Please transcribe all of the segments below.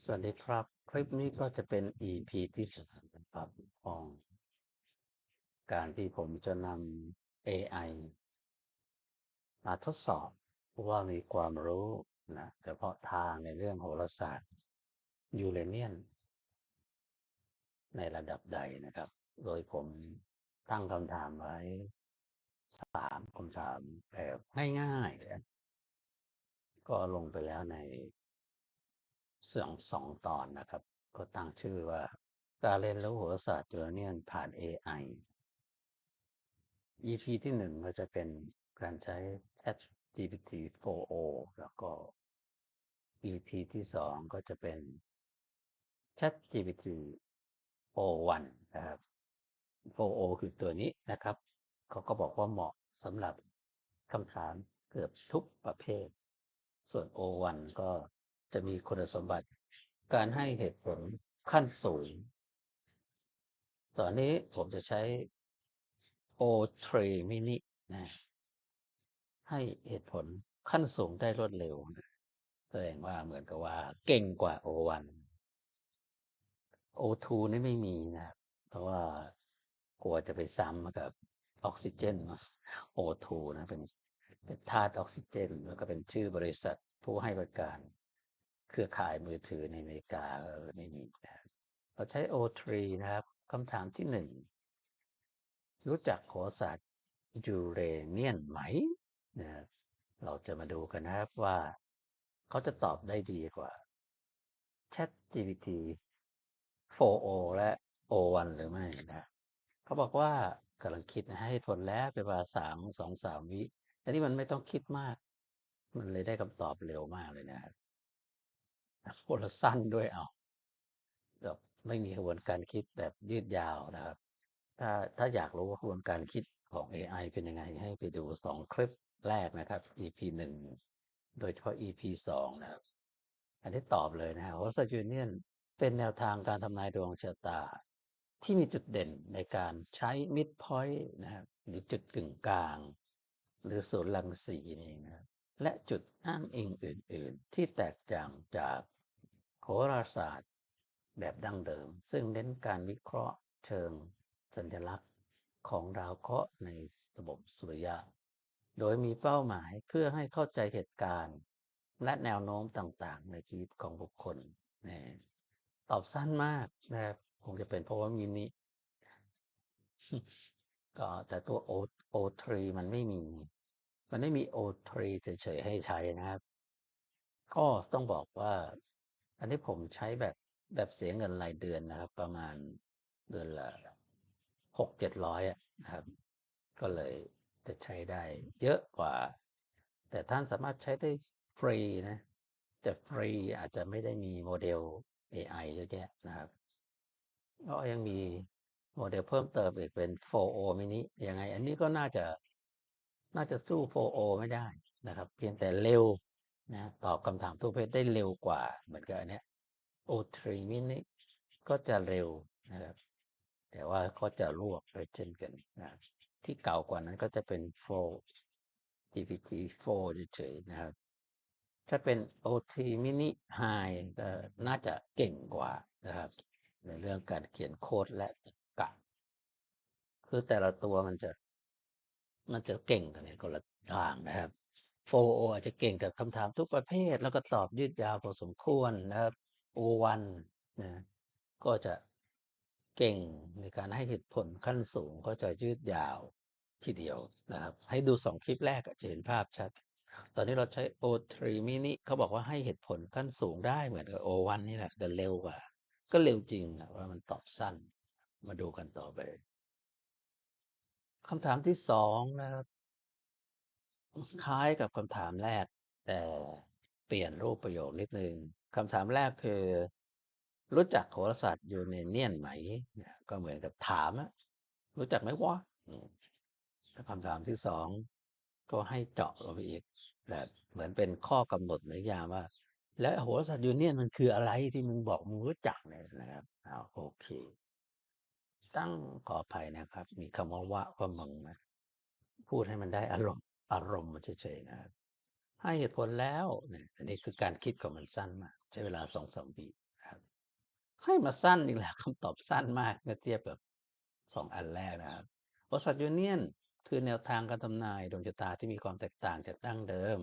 สวัสดีครับ คลิปนี้ก็จะเป็น EP ที่สามนะครับของการที่ผมจะนำ AI มาทดสอบว่ามีความรู้นะเฉพาะทางในเรื่องโหราศาสตร์ยูเรเนียน ในระดับใดนะครับ โดยผมตั้งคำถามไว้สามคำถามแบบง่ายๆก็ลงไปแล้วใน สองสองตอนนะครับ ก็ตั้งชื่อว่าการเรียนรู้โหราศาสตร์ยูเรเนียนผ่าน AI EP ที่หนึ่งก็จะเป็นการใช้ Chat GPT 4o แล้วก็ EP ที่สองก็จะเป็น Chat GPT 4.1นะครับ 4o คือตัวนี้นะครับ เขาก็บอกว่าเหมาะสำหรับคำถามเกือบทุกประเภท ส่วน O1 ก็ จะมีคุณสมบัติ การให้เหตุผลขั้นสูง ตอนนี้ผมจะใช้ O3 mini นะให้เหตุผลขั้นสูงได้รวดเร็วนะแสดงว่าเหมือนกับว่าเก่งกว่า O1 O2 นี่ไม่มีนะ เพราะว่ากลัวจะไปซ้ำกับออกซิเจน O2 นะเป็นเป็นธาตุออกซิเจน แล้วก็เป็นชื่อบริษัทผู้ให้บริการ เครือข่ายมือถือในอเมริกาไม่มีนะครับเราใช้ O3 นะครับคำถามที่หนึ่งรู้จักโหราศาสตร์ยูเรเนียนไหมนะครับเราจะมาดูกันนะครับว่า เขาจะตอบได้ดีกว่า Chat GPT 4o และ O1 หรือไม่นะเขาบอกว่ากำลังคิดนะให้ผลแล้วเป็นเวลาสามสองสามวิอันนี้มันไม่ต้องคิดมาก มันเลยได้คำตอบเร็วมากเลยนะครับ โพลสั้นด้วยเอาแบบไม่มีกระบวนการคิดแบบยืดยาวนะครับ ถ้าถ้าอยากรู้ว่ากระบวนการคิดของ AI เป็นยังไง ให้ไปดูสองคลิปแรกนะครับ EP หนึ่งโดยเฉพาะ EP สองนะครับ อันนี้ตอบเลยนะฮะว่าสยูเนียนเป็นแนวทางการทำนายดวงชะตา ที่มีจุดเด่นในการใช้มิดพอยต์นะครับ หรือจุดกึ่งกลาง หรือศูนย์รังสีนี่นะครับ และจุดอ้างอิงอื่น ๆ ที่แตกต่างจากโหราศาสตร์แบบดั้งเดิม ซึ่งเน้นการวิเคราะห์เชิงสัญลักษณ์ของดาวเคราะห์ในระบบสุริยะ โดยมีเป้าหมายเพื่อให้เข้าใจเหตุการณ์ และแนวโน้มต่าง ๆ ในชีวิตของบุคคลนะตอบสั้นมากนะครับคงจะเป็นเพราะว่ามินิก็แต่ตัว O O3 มันไม่มี มันไม่มี O3 เฉยๆให้ใช้นะครับ ก็ต้องบอกว่า อันนี้ผมใช้แบบแบบเสียเงินรายเดือนนะครับ ประมาณเดือนละหกเจ็ดร้อยนะครับ ก็เลยจะใช้ได้เยอะกว่า แต่ท่านสามารถใช้ได้ฟรีนะแต่ฟรีอาจจะไม่ได้มีโมเดล AI เยอะแยะนะครับก็ยังมีโมเดลเพิ่มเติมอีกเป็น 4o mini ยังไง อันนี้ก็น่าจะ น่าจะสู้ 4o ไม่ได้นะครับ เพียงแต่เร็วนะตอบคำถามทุกเภทได้เร็วกว่า เหมือนกับอันเนี้ย O3 mini ก็จะเร็วนะครับ แต่ว่าก็จะรวบไปเช่นกันนะที่เก่ากว่านั้นก็จะเป็น 4 GPT 4เฉยๆนะครับ ถ้าเป็น OT mini high ก็น่าจะเก่งกว่านะครับ ในเรื่องการเขียนโค้ดและกะ คือแต่ละตัวมันจะ มันจะเก่งกันในคนละทางนะครับ 4O ออาจจะเก่งกับคำถามทุกประเภท แล้วก็ตอบยืดยาวพอสมควรนะครับ O1 นะก็จะเก่งในการให้เหตุผลขั้นสูงก็จะยืดยาวทีเดียวนะครับ ให้ดูสองคลิปแรกจะเห็นภาพชัด ตอนนี้เราใช้ O3 mini เขาบอกว่าให้เหตุผลขั้นสูงได้เหมือนกับ O1 นี่แหละแต่เร็วกว่า ก็เร็วจริงอะว่ามันตอบสั้น มาดูกันต่อไป คำถามที่สองนะครับ คล้ายกับคำถามแรก แต่เปลี่ยนรูปประโยคนิดนึงคำถามแรกคือ รู้จักโหราศาสตร์ยูเรเนียนไหมเนี่ยก็เหมือนกับถามอะรู้จักไหมวะอืมแล้วคำถามที่สองก็ให้เจาะลงไปอีกแบบเหมือนเป็นข้อกำหนดหรือยามว่า แล้วโหราศาสตร์ยูเรเนียนมันคืออะไรที่มึงบอกมึงรู้จักเนี่ยนะครับอ้าวโอเค ตั้งขออภัยนะครับ มีคำว่าว่าว่ามึงนะพูดให้มันได้อารมณ์อารมณ์มันเฉยๆนะครับให้เหตุผลแล้วเนี่ยอันนี้คือการคิดของมันสั้นมากใช้เวลาสองสามวิให้มาสั้นอีกแล้วคำตอบสั้นมากเมื่อเทียบกับ2อันแรกนะครับโอสัตยูเนียนคือแนวทางการทำนายดวงชะตาที่มีความแตกต่างจากดั้งเดิม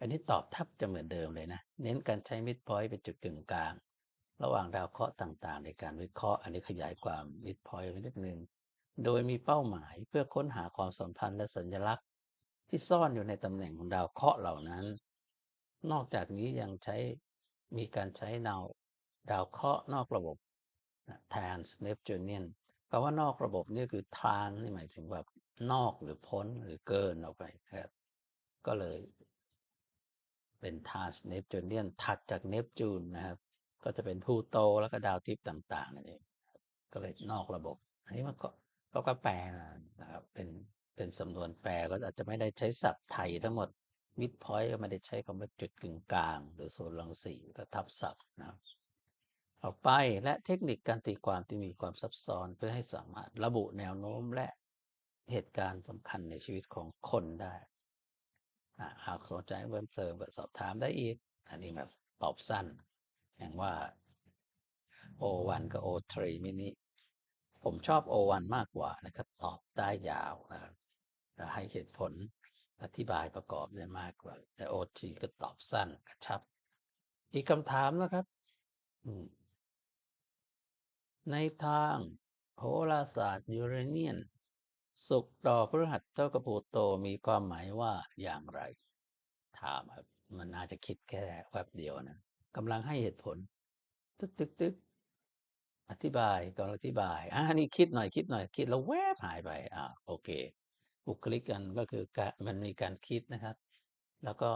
อันนี้ตอบแทับจะเหมือนเดิมเลยนะ เน้นการใช้มิดพอยต์เป็นจุดกึ่งกลาง ระหว่างดาวเคราะห์ต่างๆ ในการวิเคราะห์อันนี้ขยายความมิดพอยต์ไปนิดนึงโดยมีเป้าหมายเพื่อค้นหาความสัมพันธ์และสัญลักษณ์ ที่ซ่อนอยู่ในตำแหน่งของดาวเคราะห์เหล่านั้น นอกจากนี้ยังใช้มีการใช้ดาวดาวเคราะห์นอกระบบ trans Neptunian คำว่านอกระบบนี่คือ trans นี่หมายถึงแบบนอกหรือพ้นหรือเกินออกไปครับ ก็เลยเป็น trans Neptunian ถัดจากเนปจูนนะครับ ก็จะเป็นพลูโตแล้วก็ดาวทิพย์ต่างๆนั่นเองก็เลยนอกระบบ อันนี้มันก็ก็แปลนะครับเป็นเป็นสำนวนแปลก็อาจจะไม่ได้ใช้ศัพท์ไทยทั้งหมดมิดพอยต์ก็ไม่ได้ใช้คำว่าจุดกึ่งกลาง หรือโซนรังสีก็ทับศัพท์นะครับต่อไปและเทคนิคการตีความที่มีความซับซ้อนเพื่อให้สามารถระบุแนวโน้มและเหตุการณ์สำคัญในชีวิตของคนได้หากสนใจเพิ่มเติมก็สอบถามได้อีก อันนี้แบบตอบสั้น อย่างว่า O1 กับ O3 มินิผมชอบ O1 มากกว่านะครับ ตอบได้ยาวนะครับให้เหตุผลอธิบายประกอบได้มากกว่า แต่ O3 ก็ตอบสั้นกระชับ อีกคำถามนะครับ ในทางโหราศาสตร์ยูเรเนียน สุกต่อพฤหัสเท่ากับพลูโตมีความหมายว่าอย่างไร ถามครับ มันอาจจะคิดแค่แวบเดียวนะ กำลังให้เหตุผล ตึกตึกตึกอธิบายก่อนอธิบายอ่านี่คิดหน่อยคิดหน่อยคิดแล้วแวบหายไป อ่า โอเคบุคลิกกันก็คือการมันมีการคิดนะครับ แล้วก็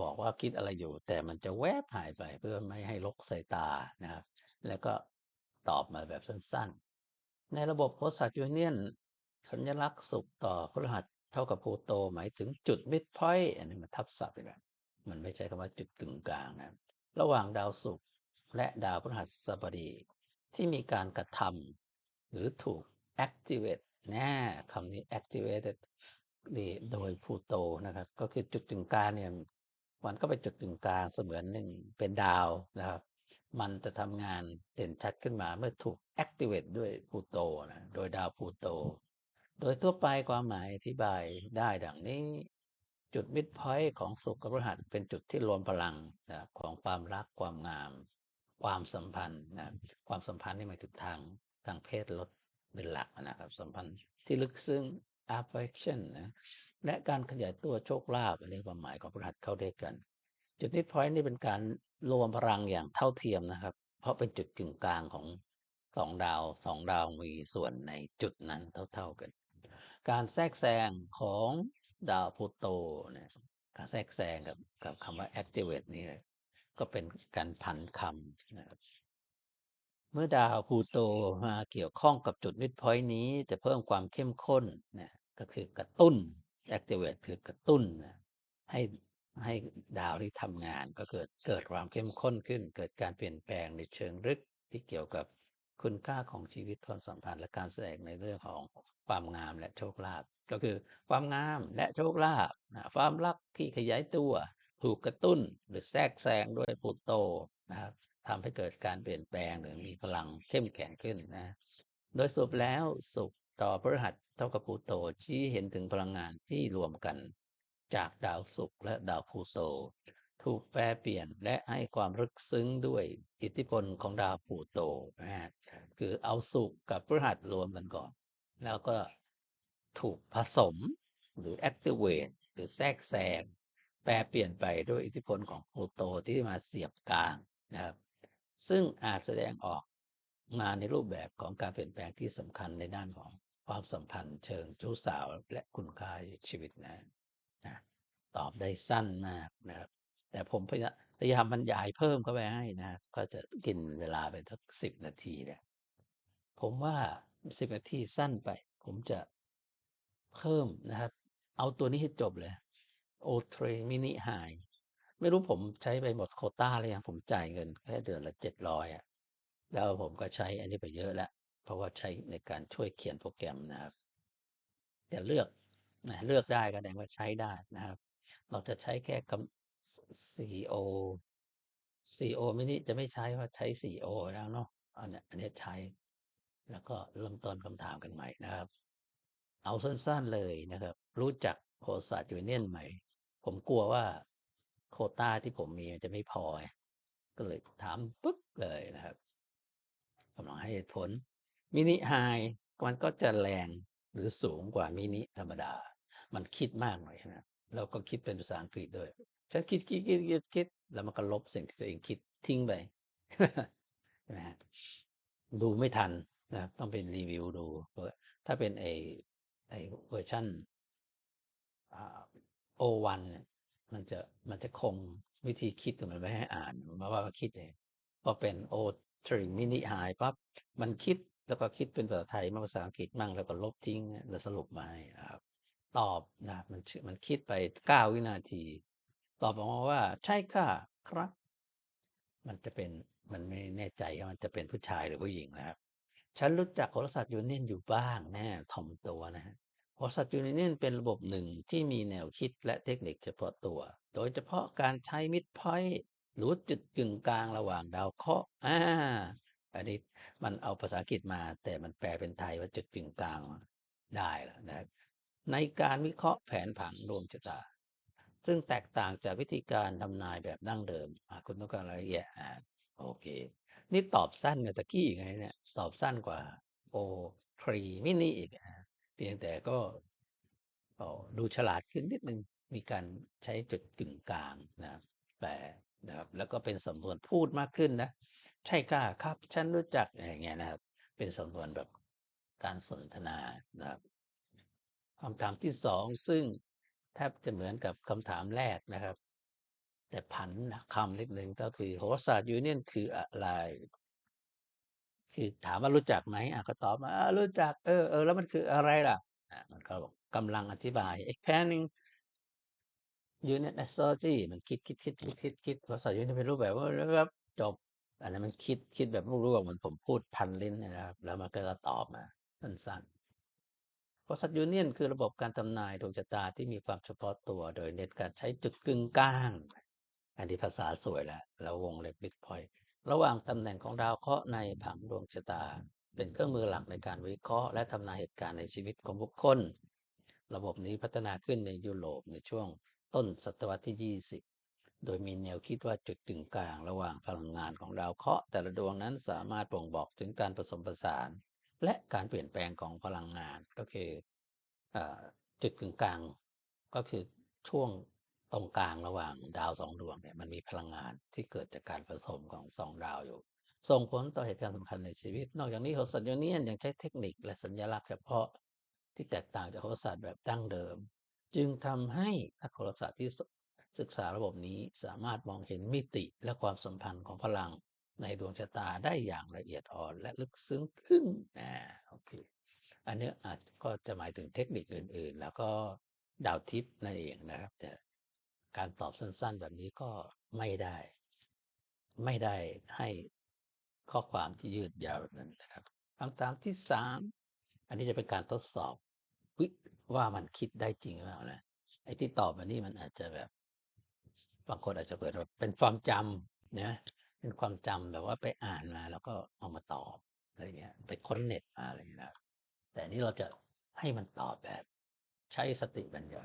บอกว่าคิดอะไรอยู่ แต่มันจะแวบหายไปเพื่อไม่ให้ลกสายตานะครับ แล้วก็ตอบมาแบบสั้นๆ ในระบบโพสัตยูเนียนสัญลักษณ์สุกต่อพฤหัสเท่ากับพูโตหมายถึงจุดมิดพอยต์อันนี้มันทับศัพท์เลยมันไม่ใช่คำว่าจุดกึ่งกลางนะ ระหว่างดาวศุกร์และดาวพฤหัสบดี ที่มีการกระทำหรือถูก activate น่คำนี้ activated ดีโดยพลูโตนะครับ ก็คือจุดกึ่งกลางเนี่ยมันก็เป็นจุดกึ่งกลางเสมือนหนึ่งเป็นดาวนะครับ มันจะทำงานเด่นชัดขึ้นมาเมื่อถูก activate ด้วยพลูโตนะโดยดาวพลูโต โดยทั่วไปความหมายอธิบายได้ดังนี้ จุดมิดพอยต์ของสุขกับพฤหัสเป็นจุดที่รวมพลังนะของความรักความงาม ความสัมพันธ์นะความสัมพันธ์นี่หมายถึงทางทางเพศลดเป็นหลักนะครับ สัมพันธ์ที่ลึกซึ้ง affection นะและการขยายตัวโชคลาภอันนี้ความหมายของพฤหัสเข้าด้วยกัน จุดมิดพอยต์นี่เป็นการรวมพลังอย่างเท่าเทียมนะครับ เพราะเป็นจุดกึ่งกลางของสองดาวสองดาวมีส่วนในจุดนั้นเท่า ๆกัน การแทรกแซงของ ดาวพลูโตเนี่ยการแทรกแซงกับกับคำว่า activate นี่ก็เป็นการพันคำนะครับเมื่อดาวพลูโตมาเกี่ยวข้องกับจุดมิดพอยต์นี้จะเพิ่มความเข้มข้นนะก็คือกระตุ้น activate คือกระตุ้นนะให้ให้ดาวที่ทำงานก็เกิดเกิดความเข้มข้นขึ้น เกิดการเปลี่ยนแปลงในเชิงลึกที่เกี่ยวกับคุณค่าของชีวิตความสัมพันธ์และการแสดงในเรื่องของ ความงามและโชคลาภก็คือความงามและโชคลาภนะความรักที่ขยายตัว ถูกกระตุ้นหรือแทรกแซงด้วยพลูโตนะครับทำให้เกิดการเปลี่ยนแปลงหรือมีพลังเข้มแข็งขึ้นนะ โดยสรุปแล้วสุขต่อพฤหัสเท่ากับพูโตชี้เห็นถึงพลังงานที่รวมกัน จากดาวศุกร์และดาวพูโต ถูกแปรเปลี่ยนและให้ความลึกซึ้งด้วยอิทธิพลของดาวพูโตนะคือเอาศุกกับพฤหัสรวมกันก่อน แล้วก็ถูกผสมหรือ activate หรือแทรกแซงแปรเปลี่ยนไปด้วยอิทธิพลของพลูโตที่มาเสียบกลางนะครับ ซึ่งอาจแสดงออกมาในรูปแบบของการเปลี่ยนแปลงที่สำคัญในด้านของความสัมพันธ์เชิงชู้สาวและคุณค่าชีวิตนะนะ ตอบได้สั้นมากนะครับ แต่ผมพยายามบรรยายเพิ่มเข้าไปให้นะ ก็จะกินเวลาไปสักสิบนาทีเนี่ยผมว่า สิบนาทีสั้นไป ผมจะเพิ่มนะครับ เอาตัวนี้ให้จบเลยโอเทรมินิไฮไม่รู้ผมใช้ไปหมดโคต้าหรือยังผมจ่ายเงินแค่เดือนละเจ็ดร้อยอะแล้วผมก็ใช้อันนี้ไปเยอะแล้ว เพราะว่าใช้ในการช่วยเขียนโปรแกรมนะครับจะเลือกนะเลือกได้ก็แสดงว่าใช้ได้นะครับ เราจะใช้แค่คำ CEO CEO มินิจะไม่ใช้ว่าใช้ CO แล้วเนาะอันนี้อันนี้ใช้ แล้วก็เริ่มต้นคำถามกันใหม่นะครับ เอาสั้นๆเลยนะครับ รู้จักโคสต์ยูเนียนไหม ผมกลัวว่าโคต้าที่ผมมีมันจะไม่พอ ก็เลยถามปุ๊บเลยนะครับกำลังให้เหตุผล มินิไฮมันก็จะแรงหรือสูงกว่ามินิธรรมดา มันคิดมากหน่อยนะแล้วก็คิดเป็นภาษาอังกฤษด้วยฉันคิดคิดคิดคิดคิดแล้วมันก็ลบสิ่งที่ตัวเองคิดทิ้งไปใช่ไหมฮะดูไม่ทัน นะครับต้องเป็นรีวิวดู ถ้าเป็นไอไอเวอร์ชันโอวันเนี่ยมันจะมันจะคงวิธีคิดของมันไว้ให้อ่านมาว่าคิดเองพอเป็นโอทรีมินิไฮปั๊บมันคิดแล้วก็คิดเป็นภาษาไทยมาภาษาอังกฤษมั่งแล้วก็ลบทิ้งแล้วสรุปมาให้ครับตอบนะมันมันคิดไปเก้าวินาที ตอบออกมาว่า ใช่ค่ะครับ มันจะเป็นมันไม่แน่ใจว่ามันจะเป็นผู้ชายหรือผู้หญิงนะครับ ฉันรู้จักโหราศาสตร์ยูเนียนอยู่บ้างแน่ถ่อมตัวนะฮะโหราศาสตร์ยูเนียนเป็นระบบหนึ่งที่มีแนวคิดและเทคนิคเฉพาะตัว โดยเฉพาะการใช้มิดพอยต์หรือจุดกึ่งกลางระหว่างดาวเคราะห์อ่าอันนี้มันเอาภาษาอังกฤษมา แต่มันแปลเป็นไทยว่าจุดกึ่งกลางได้แล้วนะในการวิเคราะห์แผนผังดวงชะตา ซึ่งแตกต่างจากวิธีการทำนายแบบดั้งเดิมคุณต้องการรายละเอียดโอเค นี่ตอบสั้นกว่าตะกี้ไงเนี่ย ตอบสั้นกว่าโอทรีมินิอีกเพียงแต่ก็ดูฉลาดขึ้นนิดนึง มีการใช้จุดกึ่งกลางนะแปลนะครับแล้วก็เป็นสำนวนพูดมากขึ้นนะ ใช่ค่ะครับ ฉันรู้จักอย่างเงี้ยนะครับ เป็นสำนวนแบบการสนทนานะครับคำถามที่สองซึ่ง แทบจะเหมือนกับคำถามแรกนะครับ แต่ผันคำนิดนึงก็คือโหราศาสตร์ยูเนียนคืออะไรคือถามว่ารู้จักไหมอะก็ตอบมารู้จักเออเออแล้วมันคืออะไรล่ะอะมันก็บอกกำลังอธิบาย expanding unit astrology มันคิดคิดคิดคิดคิดคิดโหราศาสตร์ยูเนียนเป็นรูปแบบว่าแล้วจบอันนั้นมันคิดคิดแบบรู้ๆเหมือนผมพูดพันลิ้นนะครับ แล้วมันก็จะตอบมาสั้นๆ โหราศาสตยูเนียนคือระบบการทำนายดวงชะตาที่มีความเฉพาะตัว โดยเน้นการใช้จุดกึ่งกลาง อันที่ภาษาสวยแล้วแล้ววงเล็บบิดพอยระหว่างตำแหน่งของดาวเคราะห์ในผังดวงชะตา เป็นเครื่องมือหลักในการวิเคราะห์และทำนายเหตุการณ์ในชีวิตของบุคคล ระบบนี้พัฒนาขึ้นในยุโรปในช่วงต้นศตวรรษที่ 20 โดยมีแนวคิดว่าจุดกึ่งกลาง ระหว่างพลังงานของดาวเคราะห์แต่ละดวงนั้นสามารถบ่งบอกถึงการผสมผสาน และการเปลี่ยนแปลงของพลังงานก็คืออจุดกึ่งกลางก็คือช่วงตรงกลางระหว่างดาวสองดวงเนี่ยมันมีพลังงานที่เกิดจากการผสมของสองดาวอยู่ ส่งผลต่อเหตุการณ์สำคัญในชีวิต นอกจากนี้โหราศาสตร์ยูเนียนยังใช้เทคนิคและสัญลักษณ์เฉพาะที่แตกต่างจากโหราศาสตร์แบบดั้งเดิม จึงทำให้นักโหราศาสตร์ที่ศึกษาระบบนี้สามารถมองเห็นมิติและความสัมพันธ์ของพลัง ในดวงชะตาได้อย่างละเอียดอ่อนและลึกซึ้งขึ้นนะโอเคอันนี้อาจก็จะหมายถึงเทคนิคอื่นๆ แล้วก็ดาวทิพย์นั่นเองนะครับแต่การตอบสั้นๆ แบบนี้ก็ไม่ได้ ไม่ได้ให้ข้อความที่ยืดยาวแบบนั้นนะครับคำถามที่สามอันนี้จะเป็นการทดสอบว่ามันคิดได้จริงหรือเปล่านะไอ้ที่ตอบมานี่มันอาจจะแบบ บางคนอาจจะเปิดว่าเป็นความจำนะ เป็นความจำแบบว่าไปอ่านมา แล้วก็เอามาตอบอะไรเงี้ย ไปค้นเน็ตมาอะไรเงี้ยแต่นี่เราจะให้มันตอบแบบใช้สติปัญญา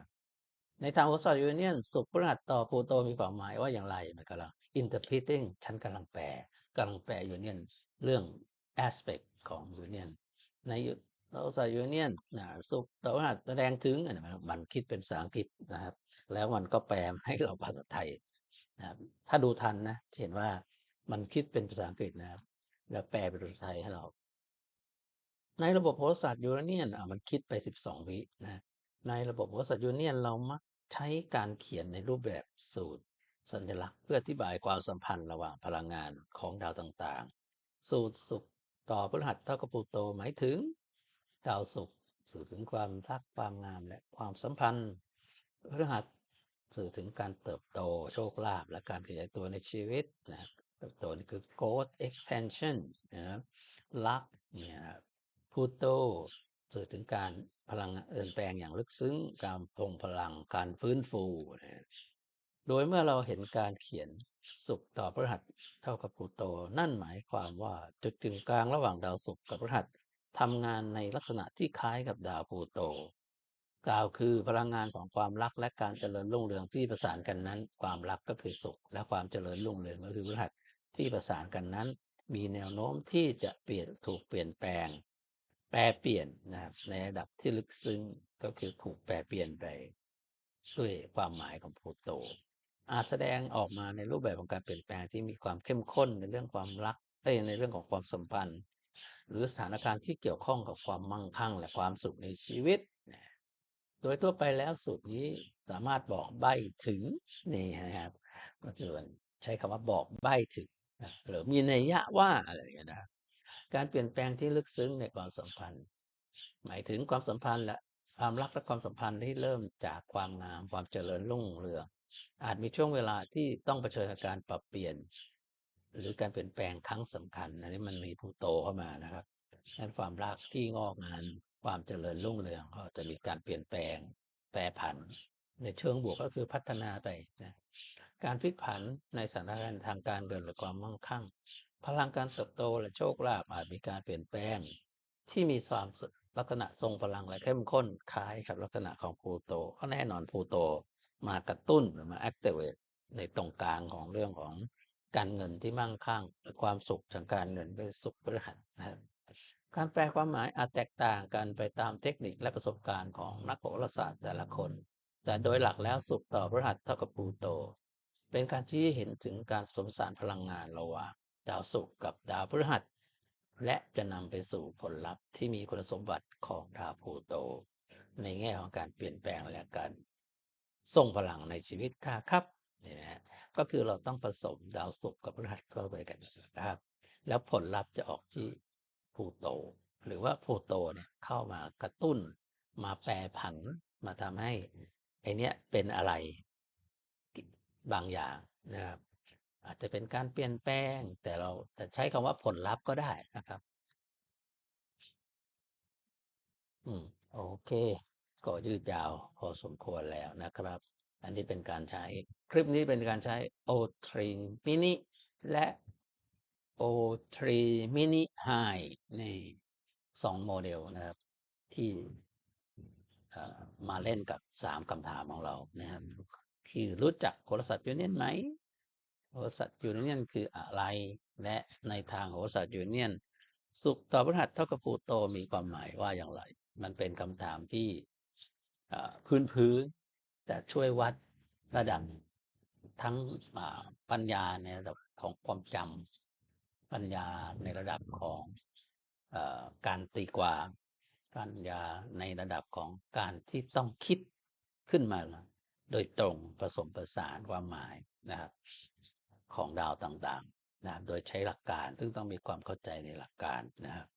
ในทางโหราศาสต์ยูเนียนสุขพฤหัสต่อพูโตมีความหมายว่าอย่างไรมันกำลัง interpreting ฉันกำลังแปลกำลังแปลยูเนียนเรื่อง aspect ของยูเนียนในโหราศาสตร์ยูเนียนนะสุขต่อพฤหัสแสดงถึงมันคิดเป็นภาษาอังกฤษนะครับ แล้วมันก็แปลให้เราภาษาไทยนะครับถ้าดูทันนะเห็นว่า มันคิดเป็นภาษาอังกฤษนะครับ แล้วแปลเป็นภาษาไทยให้เรา ในระบบโหราศาสตร์ยูเรเนียนอะมันคิดไปสิบสองวินะในระบบโหราศาสตร์ยูเนียนเรามักใช้การเขียนในรูปแบบสูตร สัญลักษณ์เพื่ออธิบายความสัมพันธ์ระหว่างพลังงานของดาวต่างๆ สูตรสุขต่อพฤหัสเท่ากับปูโตหมายถึง ดาวสุขสื่อถึงความรักความงามและความสัมพันธ์พฤหัสสื่อถึงการเติบโตโชคลาภและการขยายตัวในชีวิตนะ เติบโตนี่คือ growth expansion นะครับลักเนี่ยพูโตสื่อถึงการพลังเปลี่ยนแปลงอย่างลึกซึ้ง การพงพลังการฟื้นฟูนะโดยเมื่อเราเห็นการเขียนศุกร์ต่อพฤหัสเท่ากับพลูโต นั่นหมายความว่าจุดกึ่งกลางระหว่างดาวศุกร์กับพฤหัสทำงานในลักษณะที่คล้ายกับดาวพลูโต กล่าวคือพลังงานของความรักและการเจริญรุ่งเรืองที่ประสานกันนั้น ความรักก็คือสุขและความเจริญรุ่งเรืองก็คือพฤหัส ที่ประสานกันนั้น มีแนวโน้มที่จะเปลี่ยนถูกเปลี่ยนแปลง แปรเปลี่ยนนะครับในระดับที่ลึกซึ้งก็คือถูกแปรเปลี่ยนไปด้วยความหมายของพลูโต อาจแสดงออกมาในรูปแบบของการเปลี่ยนแปลงที่มีความเข้มข้นในเรื่องความรักในเรื่องของความสัมพันธ์ หรือสถานการณ์ที่เกี่ยวข้องกับความมั่งคั่ง และความสุขในชีวิต โดยทั่วไปแล้วสูตรนี้สามารถบอกใบ้ถึงนี่นะครับก็คือใช้คำว่าบอกใบ้ถึง หรือมีนัยยะว่าอะไรอย่างเงี้ยนะการเปลี่ยนแปลงที่ลึกซึ้งในความสัมพันธ์ หมายถึงความสัมพันธ์และความรักและความสัมพันธ์ที่เริ่มจากความงามความเจริญรุ่งเรือง อาจมีช่วงเวลาที่ต้องเผชิญกับการปรับเปลี่ยน หรือการเปลี่ยนแปลงครั้งสำคัญอันนี้มันมีพลูโตเข้ามานะครับดังนั้นความรักที่งอกงามความเจริญรุ่งเรืองก็จะมีการเปลี่ยนแปลงแปรผัน ในเชิงบวกก็คือพัฒนาไปนะการพลิกผันในสถานการณ์ทางการเงินหรือความมั่งคั่ง พลังการเติบโตและโชคลาภอาจมีการเปลี่ยนแปลง ที่มีความลักษณะทรงพลังและเข้มข้นคล้ายกับลักษณะของพลูโตก็แน่นอนพลูโตมากระตุ้นหรือมา activate ในตรงกลางของเรื่องของการเงินที่มั่งคั่งและความสุขทางการเงินเป็นสุขพฤหัสนะครับการแปลความหมายอาจแตกต่างกันไปตามเทคนิคและประสบการณ์ของนักโหราศาสตร์แต่ละคน แต่โดยหลักแล้วสุขต่อพฤหัสเท่ากับพูโต เป็นการชี้เห็นถึงการสมสารพลังงานระหว่างดาวศุกร์กับดาวพฤหัส และจะนำไปสู่ผลลัพธ์ที่มีคุณสมบัติของดาวพูโต ในแง่ของการเปลี่ยนแปลงและการส่งพลังในชีวิตค่ะครับนี่นะฮะก็คือเราต้องผสมดาวศุกร์กับพฤหัสเข้าไปกันนะครับ แล้วผลลัพธ์จะออกที่พูโต หรือว่าพูโตเนี่ยเข้ามากระตุ้นมาแปรผันมาทำให้ ไอเนี้ยเป็นอะไรบางอย่างนะครับ อาจจะเป็นการเปลี่ยนแปลง แต่เราจะใช้คำว่าผลลัพธ์ก็ได้นะครับ อืมโอเค ก็ยืดยาวพอสมควรแล้วนะครับ อันนี้เป็นการใช้ คลิปนี้เป็นการใช้ O3 mini และ O3 mini high นี่สองโมเดลนะครับ ที่ มาเล่นกับสามคำถามของเรานะครับคือรู้จักโหราศาสตร์ยูเนียนไหมโหราศาสตร์ยูเนียนคืออะไร และในทางโหราศาสตร์ยูเนียนสุขต่อพฤหัสเท่ากับพูโตมีความหมายว่าอย่างไร มันเป็นคำถามที่พื้นพื้นแต่ช่วยวัดระดับทั้งปัญญาในระดับของความจำปัญญาในระดับของอการตีความ ปัญญาในระดับของการที่ต้องคิดขึ้นมา โดยตรงผสมประสานความหมายนะครับ ของดาวต่างๆนะโดยใช้หลักการซึ่งต้องมีความเข้าใจในหลักการนะครับ